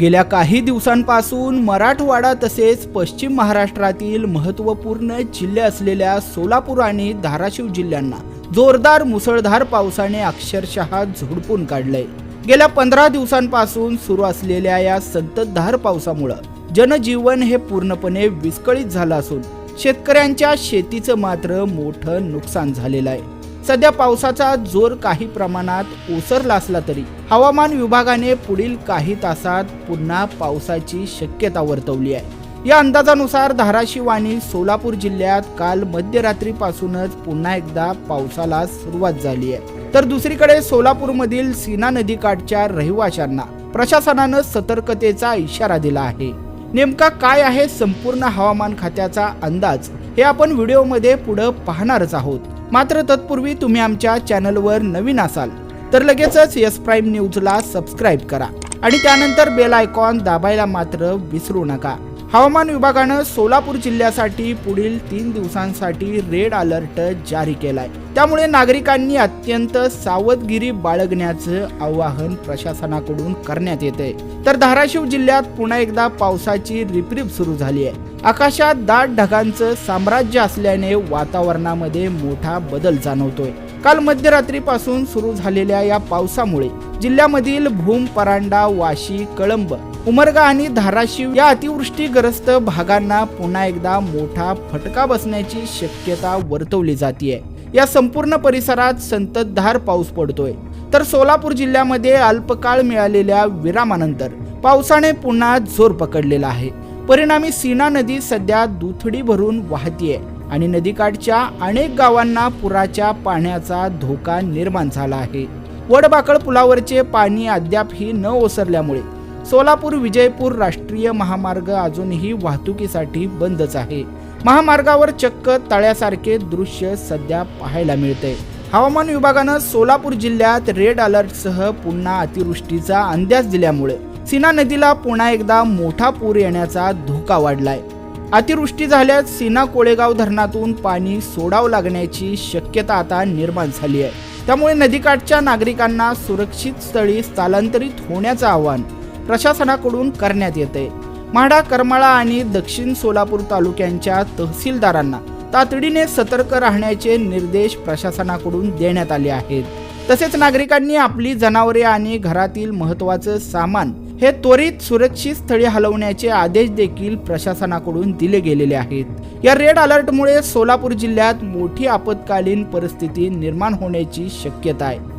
गेल्या काही दिवसांपासून मराठवाडा तसेच पश्चिम महाराष्ट्रातील महत्त्वपूर्ण जिल्हे असलेल्या सोलापूर आणि धाराशिव जिल्ह्यांना जोरदार मुसळधार पावसाने अक्षरशः झोडपून काढलंय. गेल्या पंधरा दिवसांपासून सुरू असलेल्या या संततधार पावसामुळं जनजीवन हे पूर्णपणे विस्कळीत झालं असून शेतकऱ्यांच्या शेतीचं मात्र मोठं नुकसान झालेलं आहे. सध्या पावसाचा जोर काही प्रमाणात ओसरला असला तरी हवामान विभागाने पुढील काही तासात पुन्हा पावसाची शक्यता वर्तवली आहे. या अंदाजानुसार धाराशिव आणि सोलापूर जिल्ह्यात काल मध्यरात्रीपासूनच पुन्हा एकदा पावसाला सुरुवात झाली आहे. तर दुसरीकडे सोलापूरमधील सीना नदीकाठच्या रहिवाशांना प्रशासनानं सतर्कतेचा इशारा दिला आहे. नेमका काय आहे संपूर्ण हवामान खात्याचा अंदाज हे आपण व्हिडिओमध्ये पुढं पाहणारच आहोत. मात्र तत्पूर्वी तुम्ही आमच्या चॅनलवर नवीन असाल तर लगेचच यस प्राईम न्यूजला सबस्क्राईब करा आणि त्यानंतर बेल आयकॉन दाबायला मात्र विसरू नका. हवामान विभागानं सोलापूर जिल्ह्यासाठी पुढील तीन दिवसांसाठी रेड अलर्ट जारी केलाय. त्यामुळे नागरिकांनी अत्यंत सावधगिरी बाळगण्याचं आवाहन प्रशासनाकडून करण्यात येते तर धाराशिव जिल्ह्यात पुन्हा एकदा पावसाची रिपरिप सुरू झाली आहे आकाशात दाट ढगांचं साम्राज्य असल्याने वातावरणामध्ये मोठा बदल जाणवतोय. काल मध्यरात्रीपासून सुरू झालेल्या या पावसामुळे जिल्ह्यामधील भूम परांडा वाशी कळंब उमरगा आणि धाराशिव या अतिवृष्टीग्रस्त भागांना पुन्हा एकदा मोठा फटका बसण्याची शक्यता वर्तवली जाते या संपूर्ण परिसरात संततधार पाऊस पडतोय. तर सोलापूर जिल्ह्यामध्ये अल्पकाळ मिळालेल्या विरामानंतर पावसाने पुन्हा जोर पकडलेला आहे. परिणामी सीना नदी सध्या दुथडी भरून वाहतीये आणि नदीकाठच्या अनेक गावांना पुराच्या पाण्याचा धोका निर्माण झाला आहे. वडबाकळ पुलावरचे पाणी अद्यापही न ओसरल्यामुळे सोलापूर विजयपूर राष्ट्रीय महामार्ग अजूनही वाहतुकीसाठी बंदच आहे. महामार्गावर चक्क तळ्यासारखे दृश्य सध्या पाहायला मिळते हवामान विभागानं सोलापूर जिल्ह्यात रेड अलर्टसह पुन्हा अतिवृष्टीचा अंदाज दिल्यामुळे सीना नदीला पुन्हा एकदा मोठा पूर येण्याचा धोका वाढलाय. अतिवृष्टी झाल्यास सीना कोळेगाव धरणातून पाणी सोडावं लागण्याची शक्यता आता निर्माण झाली आहे. त्यामुळे नदीकाठच्या नागरिकांना सुरक्षित स्थळी स्थलांतरित होण्याचं आवाहन प्रशासनाकडून करण्यात येते म्हाडा करमाळा आणि दक्षिण सोलापूर तालुक्यांच्या तहसीलदारांना तातडीने सतर्क राहण्याचे निर्देश प्रशासनाकडून देण्यात आले आहेत. तसेच नागरिकांनी आपली जनावरे आणि घरातील महत्वाचं सामान हे त्वरित सुरक्षित स्थळी हलवण्याचे आदेश देखील प्रशासनाकडून दिले गेलेले आहेत. या रेड अलर्टमुळे सोलापूर जिल्ह्यात मोठी आपत्कालीन परिस्थिती निर्माण होण्याची शक्यता आहे.